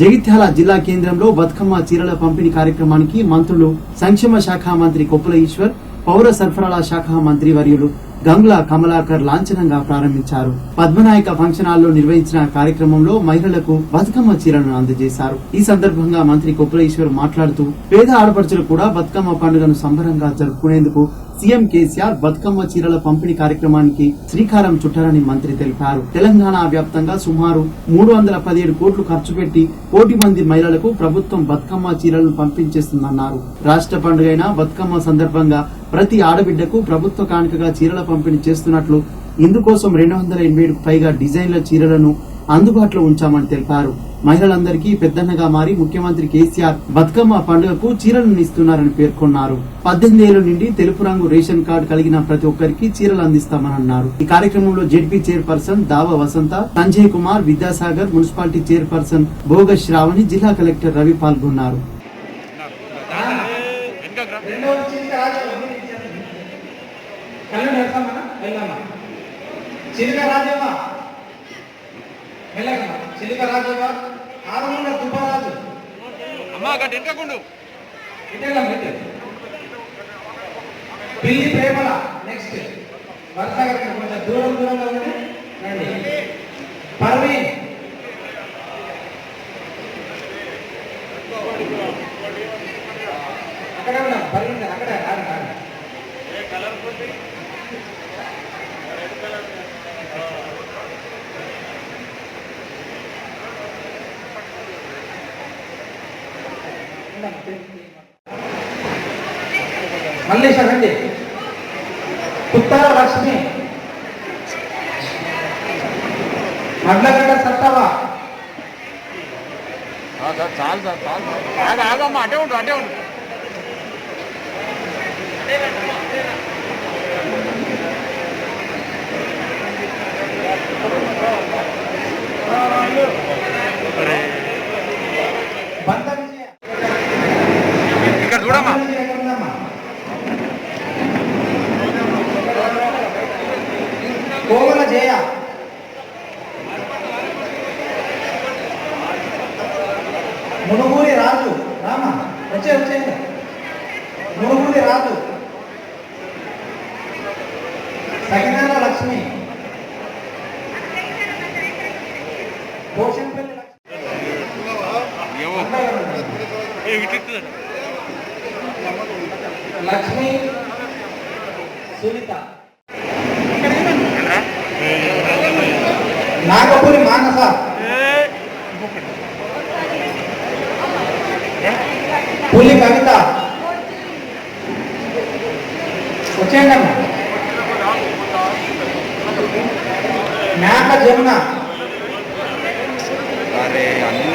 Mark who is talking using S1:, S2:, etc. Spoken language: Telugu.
S1: జగిత్యాల జిల్లా కేంద్రంలో బతుకమ్మ చీరల పంపిణీ కార్యక్రమానికి మంత్రులు సంక్షేమ శాఖ మంత్రి కొప్పుల ఈశ్వర్ పౌర సరఫరాల శాఖ మంత్రి వర్యులు గంగుల కమలాకర్ లాంఛనంగా ప్రారంభించారు. పద్మనాయక ఫంక్షన్ హాల్లో నిర్వహించిన కార్యక్రమంలో మహిళలకు బతుకమ్మ చీరలను అందజేశారు. ఈ సందర్భంగా మంత్రి కొప్పుల ఈశ్వర్ మాట్లాడుతూ పేద ఆడపడుచులు కూడా బతుకమ్మ పండుగను సంబరంగా జరుపుకునేందుకు సీఎం కేసీఆర్ బతుకమ్మ చీరల పంపిణీ కార్యక్రమానికి శ్రీకారం చుట్టారని మంత్రి తెలిపారు. తెలంగాణ వ్యాప్తంగా సుమారు మూడు వందల పదిహేడు కోట్లు ఖర్చు పెట్టి కోటి మంది మహిళలకు ప్రభుత్వం బతుకమ్మ చీరలను పంపించేస్తుందన్నారు. రాష్ట్ర పండుగైన బతుకమ్మ సందర్భంగా ప్రతి ఆడబిడ్డకు ప్రభుత్వ కానుకగా చీరల పంపిణీ చేస్తున్నట్లు ఇందుకోసం రెండు వందల ఎనభై పైగా డిజైన్ల చీరలను అందుబాటులో ఉంచామని తెలిపారు. మహిళలందరికీ పెద్దన్నగా మారి ముఖ్యమంత్రి కేసీఆర్ బతుకమ్మ పండుగకు చీరలను ఇస్తున్నారని పేర్కొన్నారు. పద్దెనిమిది ఏళ్ళ నుండి తెలుపు రంగు రేషన్ కార్డు కలిగిన ప్రతి ఒక్కరికి చీరలు అందిస్తామని అన్నారు. ఈ కార్యక్రమంలో ZP chairperson Dava Vasantha Sanjay Kumar Vidyasagar municipality chairperson Bhoga Sravani జిల్లా కలెక్టర్ రవి పాల్గొన్నారు.
S2: రెండో చిలుక రాజవ్వ ఆరమున్న దుబ్బరాజు
S3: అమ్మా
S2: ఇటెళ్ళమ్మ ఇటే పిల్లి ప్రేమల నెక్స్ట్ వరుస గారికి కొంచెం దూరం దూరంగా ఉండి రండి. పర్వీన్ అక్కడే పర్వీన్ అక్కడే ఆడ ఆడ మళ్ళీ రండి పుత్తార లక్ష్మి. మడ్లగడ్డ సత్తవా.
S3: చాలు సార్ చాలు ఆగ ఆగమ్మా అటే ఉండు అటే ఉండు.
S2: చేయ. మునుగూరి రాజు. రామ వచ్చే వచ్చే. మునుగూరి రాజు. సకినాల లక్ష్మి. పోషంపల్లి లక్ష్మి సునీత. నాగపురి మానస. పులి కవిత. వచ్చేయండి అమ్మ. మేక జమున.
S3: అరే అన్ని